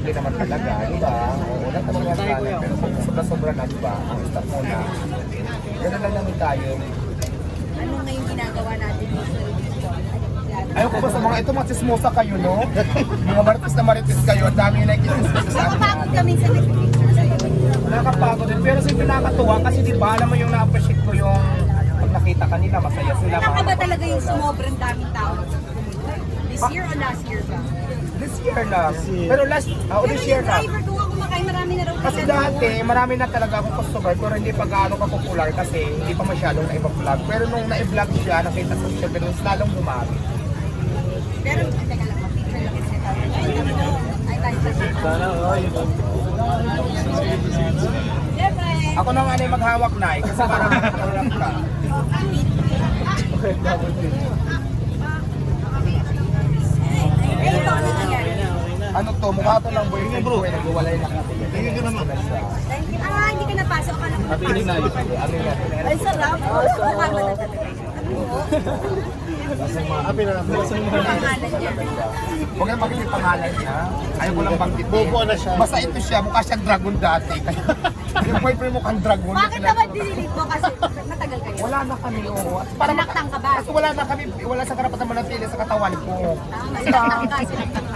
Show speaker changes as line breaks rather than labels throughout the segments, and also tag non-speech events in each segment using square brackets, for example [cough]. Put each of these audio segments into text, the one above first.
lang din naman talaga, di ba? Oo, wala naman yung. Pero kung sobra-sobra na, di ba? Ang stop muna. Ganun lang namin tayo.
Ano ngayon ginagawa natin dito?
Ayoko ba sa mga ito, mga chismosa kayo, no? mga marites na marites kayo, ang dami na ikikismosa sa amin.
Nakapagod kami sa.
Nakakapagod din, pero sin nakakatuwa kasi di ba, alam mo yung na-appreciate ko yung pag nakita kanila, masaya sila.
Nakaka ba talaga yung sumobrang daming tao na? This year o last year ba?
This year lang. Pero last, oh,
Pero
this year
yung
lang.
driver nga kumakain, marami na raw
Kasi dati, marami na talaga akong customer pero hindi pa gaano ka popular kasi hindi pa masyadong na-vlog. Pero nung na-vlog siya, nakita sa social media, mas lalong dumami.
Pero, teka lang, picture lang kasi tayo. Ay, ito mo. Ay, tayo sa Siyempre.
Ako na nga na yung maghawak na eh, kasi parang nakahawak ka.
Eh, ito ano nangyari?
Ano to, mukha to lang boyfriend ko eh, nagwalay na kami. Tingin ka naman.
Ah, hindi ka napasok. Akala ko napasok.
na
Ay, sarap. Talaga?
Happy na naman.
Pangalan niya.
Huwag na magiging pangalan niya. Ayaw ko lang banggitin.
Bobo na siya.
Basta ito siya, mukha siyang dragon dati. [laughs] yung boyfriend mukhang dragon.
Bakit naman dinilig mo? Kasi matagal kayo.
Wala na kami. At Para
Sinaktan ka ba?
Kasi wala na kami, wala sa karapatan manatili sa katawan ko.
Tama, sinaktan ka, sinaktan ka.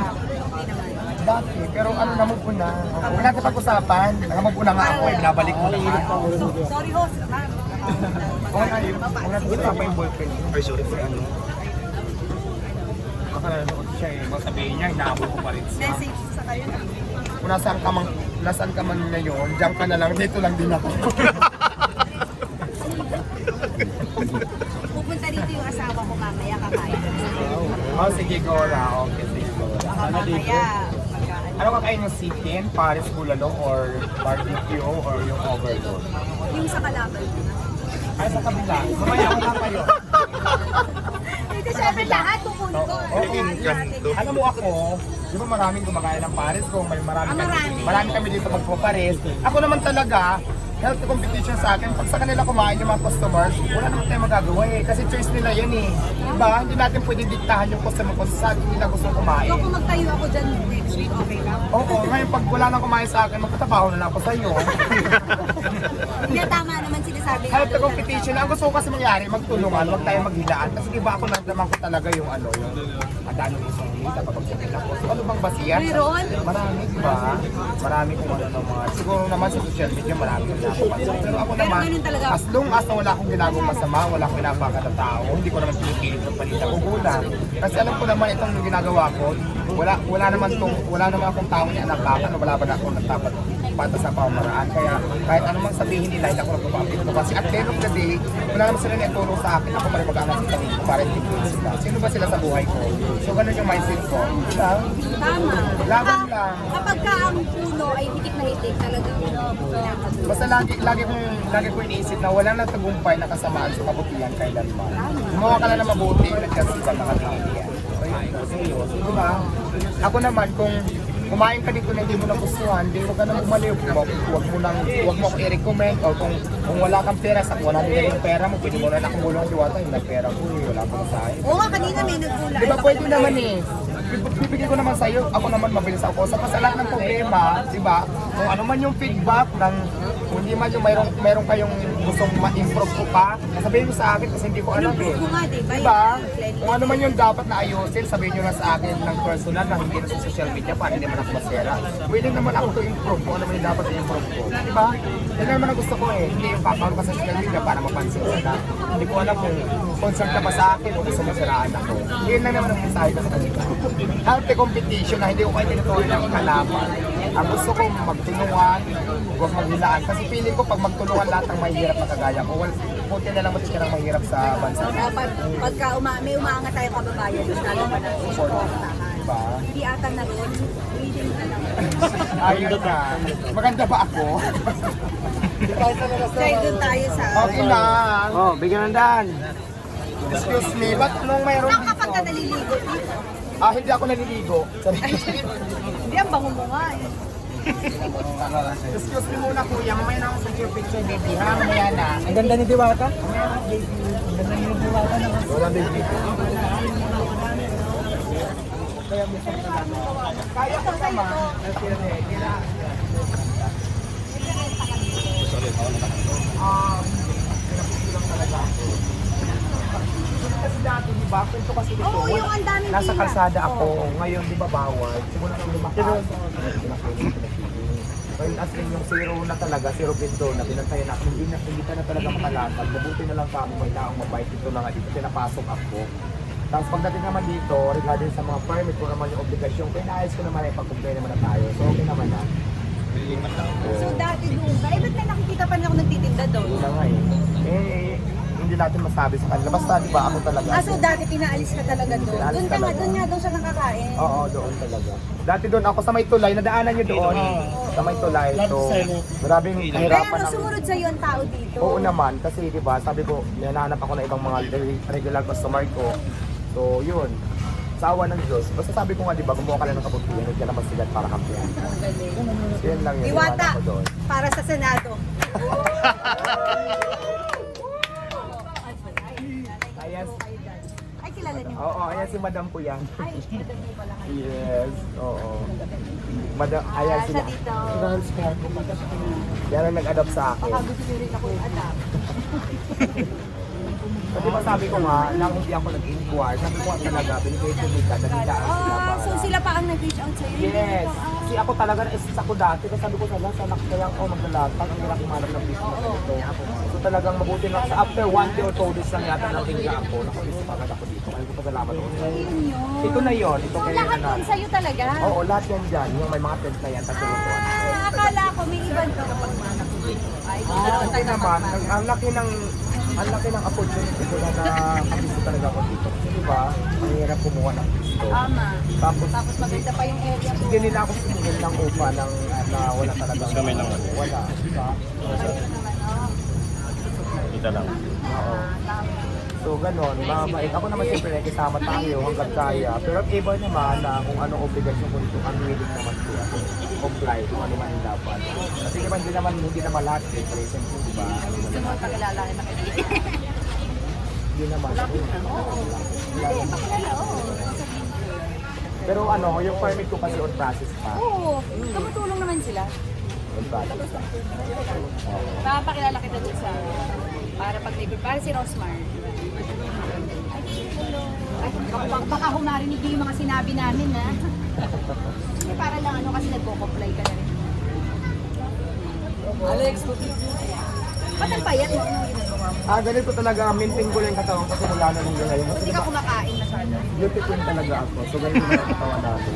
Naman.
Dati, pero ano naman po na. Huwag natin pag-usapan. Naman po na nga ako eh, binabalik ko na nga.
So, sorry host. ma'am.
Huwag na yun. Natin yung boyfriend. Ay, sorry for ano. Baka nanonood siya eh. Baka sabihin niya, inaabot ko pa rin siya.
Message sa kayo na.
Kung nasaan ka man, nasaan ka man ngayon, diyan ka na lang, dito lang din ako.
Pupunta dito yung asawa ko mamaya kakain.
oh, sige, Gora. Okay, sige, Gora.
Baka mamaya
Ano kakain yung chicken, Paris bulalo, or barbecue, or yung overload?
Yung sa kalaban.
Ay, sa kabila. Mamaya ko lang kayo.
Ito syempre lahat kukunin ko.
Oo, Alam mo ako, di ba maraming gumagaya ng Paris ko, may marami,
Ah, marami.
marami kami dito magpo-Paris. Ako naman talaga, healthy competition sa akin. Pag sa kanila kumain yung mga customers, wala naman tayong magagawa eh. Kasi choice nila yan eh. Diba? Hindi natin pwedeng diktahan yung customer kung saan nila gusto kumain.
So kung magtayo ako dyan next week, okay lang?
Oo, ngayon pag wala nang kumain sa akin, magtatrabaho na lang ako sa iyo. [laughs]
Hindi, tama naman sinasabi
Healthy competition. Ang gusto ko kasi mangyari, magtulungan, huwag tayo maghilaan. Kasi di ba ako nagdaman ko talaga yung ano, yung ko isang lita kapag sakit ako. So ano bang basiyan?
Mayroon?
Marami, di ba? Marami kung ano ng mga, siguro naman sa social media marami na. Pero ako naman, as long as wala akong ginagawang masama, wala akong pinapaka na tao, hindi ko naman pinipilit ng palita ko gula. Kasi alam ko naman itong ginagawa ko, wala wala naman tong wala naman akong tao ni anak na wala ba na ako nagtapat pata sa pamamaraan. Kaya kahit anumang sabihin nila, hindi ako nagpapapito. Kasi at the end of the day, wala naman sila naituro sa akin. Ako pa rin mag-aangat sa sarili ko para hindi sila. Sino ba sila sa buhay ko? So ganun yung mindset ko.
Tama.
Laban lang.
Kapag ka ang puno ay hitik na hitik, talagang.
Basta lagi, lagi kong, lagi ko iniisip na walang nagtagumpay na kasamaan sa kabutihan kailanman. Gumawa ka lang na mabuti, nagkasipan na katingin yan. Diba? Ako naman, kung kumain ka dito na hindi mo nagustuhan, hindi mo ka na bumaliw. Huwag, huwag mo nang, huwag mo ako i-recommend o kung, kung wala kang pera, sa wala nila yung pera mo, pwede mo na nakumulong diwata, yung nagpera ko, eh, wala pa sa akin.
Oo nga, kanina may nagpula.
Di ba pwede naman eh. Bibigyan ko naman sa'yo, ako naman mabilis ako. Sa sa lahat ng problema, di ba? Kung ano man yung feedback ng kung hindi man yung mayroong, mayroong kayong gustong ma-improve ko pa, sabihin mo sa akin kasi hindi ko alam eh.
Improve
Kung ano man yung dapat na ayusin, sabihin nyo na sa akin ng personal na hindi na sa social media para hindi man ako masera. Willing naman ako to improve kung ano man yung dapat i-improve ko. Di ba? Yan naman ang gusto ko eh. Hindi yung kakawal ka sa social media para mapansin ka na. Hindi ko alam kung concern ka ba sa akin o gusto mo siraan ako. Yan lang naman ang mensahe ko sa kanila. Healthy competition na hindi ko kayo tinutuloy ng kalaban. Ang gusto ko magtulungan, huwag maghilaan. Kasi feeling ko pag magtulungan lahat ng mahirap na kagaya ko, well, buti na lang matikir ang mahirap sa bansa.
Dapat pagka uma, may umaangat tayo kababayan, mas lalo pa natin supportahan.
Diba?
Hindi ata na ron, willing na lang. [laughs]
Ayun na. Maganda ba ako? [laughs]
Kaya doon tayo sa...
Okay na.
Oh, bigyan ng daan.
Excuse me, ba't nung mayroon
Saan kapag ka
dito?
naliligo dito?
Ah, hindi ako naliligo. [laughs] Sorry.
Hindi, ang bango mo nga eh.
Excuse me muna kuya, mamaya na ako sa your picture baby ha, mamaya na.
Ang ganda ni Diwata.
Mamaya na baby. Ang ganda ni Diwata na. Wala baby.
kaya minsan na natin.
Kaya ko naman. Kasi kailangan. Um, pinapusilang talaga ako. Kasi dati, di ba? Kwento kasi ito.
Oo, yung ang daming
Nasa
pila.
kalsada ako. Ngayon, di ba bawal? Siguro nang lumakas. Ngayon, as in yung zero na talaga, zero window na binantayan ako. Hindi na, hindi ka na talaga makalakad. Mabuti na lang kami may taong mabait dito na nga dito. Pinapasok ako. Tapos pagdating naman dito, regarding sa mga permit ko naman yung obligasyon, pinaayos ko naman ay pag-comply naman na tayo. So okay naman na.
So dati doon ka, eh ba't may nakikita pa niya ako nagtitinda doon?
Yun na nga eh. Eh, hindi natin masabi sa kanila. Basta di ba ako talaga.
Ah, so dati pinaalis ka talaga doon?
Pinaalis
Doon ka nga,
talaga.
doon nga doon siya nakakain.
Oo, doon talaga. Dati doon ako sa may tulay, nadaanan nyo doon. Sa may tulay. So, maraming
Kaya
kahirapan
ano,
ng...
sumunod sa'yo ang tao dito?
Oo naman, kasi di ba, sabi ko, hinahanap ako ng ibang mga re- regular customer ko. So, yun. Sa awa ng Diyos. Basta sabi ko nga, di ba, gumawa ka lang ng kabutihan, hindi ka naman sigat para kampihan.
Ang galing.
So, yun lang yun.
Diwata,
hinahanap ko doon.
para sa Senado. [laughs]
Ayan.
Ay, kilala niyo.
Oo, ayan si Madam po yan.
Ay, madam niyo pala kayo.
Yes, oo. Madam, ayan
Ah,
sila.
siya dito.
Yan ang nag-adopt sa akin.
Baka gusto niyo rin ako i-adapt. [laughs]
Kasi ba sabi ko nga, nang hindi ako nag-inquire, sabi ko talaga, binigay ko nila, nagdaan sila
Ah,
para.
so sila pa ang nag-reach out sa'yo?
Yes.
Ah.
Kasi ako talaga na-assist ako dati. Kasi sabi ko sana, sana kaya ako maglalatag. Ang hirap umanap ng business na ito. Talagang mabuti na. Sa after one day or two days lang yata natingga ako. Nakulis agad ako dito. Kaya ko pasalamat ako. Ito na yon Ito
So
kaya
lahat
na.
yun sa'yo talaga?
Oo, lahat yan dyan. Yung may mga tent na yan. Yung
Ah, akala ko may iba doon. Ay,
Ah,
tayo
naman. Ang, ang laki ng ang laki ng opportunity ko na nakakita talaga ako dito. Kasi di ba, mahirap kumuha ng gusto.
Tama.
Tapos,
Tapos maganda pa yung area mo.
hindi nila ako sumingil ng upa ng na wala talaga. Kami naman. Wala. Diba?
Kita lang.
Oo. So, ganon. Mabait. Ako naman siyempre nakisama tayo hanggang kaya. Pero ang iba naman na kung anong obligasyon ko dito, ang willing naman ko ako. Comply kung ano man yung dapat. Kasi naman hindi naman, hindi naman lahat. Eh, present ko, diba?
Gusto mo pakilala kita kay
Hindi naman.
Hindi, pakilala, oo.
Pero ano, yung permit ko kasi on process pa.
Oo, tumutulong naman sila.
On process pa. Oo.
Papakilala kita doon sa para pag neighbor, para si Rosmar. Ay, baka, baka kung narinig niyo yung mga sinabi namin, ha? Hindi, para lang ano kasi nagko-comply ka na rin. Alex, Ba't ang payat mo? Anong ginagawa mo?
Ah, ganito talaga, maintain ko lang yung katawan ko simula na nung. Kasi
Hindi ka kumakain masyado.
beautiful talaga ako. So, ganito na yung katawan natin.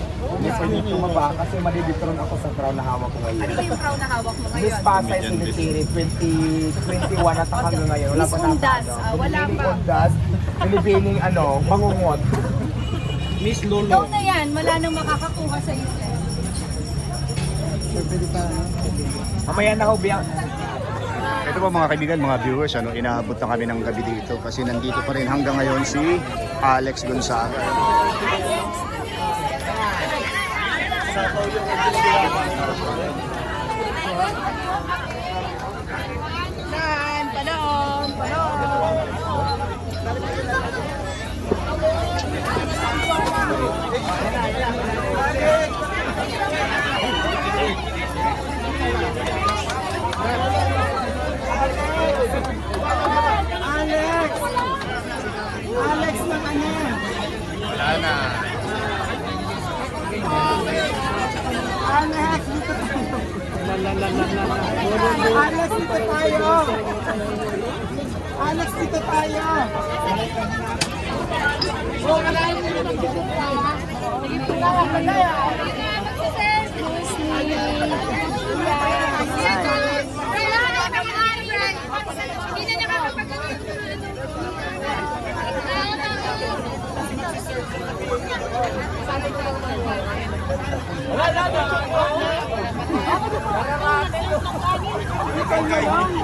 Hindi pwede tumaba kasi madiditron ako sa crown na hawak ko ngayon.
Ano ba yung crown na hawak mo
Miss
ngayon?
Pasay Sinitiri, 2021 at hanggang ngayon. Wala
Miss
pa na
Undas,
ano.
ah, wala pa.
Undas, binibining ano, mangungot.
Miss
Ikaw
Lolo.
na yan, wala nang makakakuha sa iyo.
Mamaya na ho, biyak.
Ito po mga kaibigan, mga viewers, ano, inaabot na kami ng gabi dito kasi nandito pa rin hanggang ngayon si Alex Gonzaga.
Saan? Palong! Palong!
Alex, Alex, dito tayo! Alex, dito tayo!
Oh, kalahin mo na dito tayo. Sige, pinawa ka na yan. Kailangan na kami-ari, Brad. Hindi na niya kapag Wala na, dapat po. Para ka. Ikaw na lang.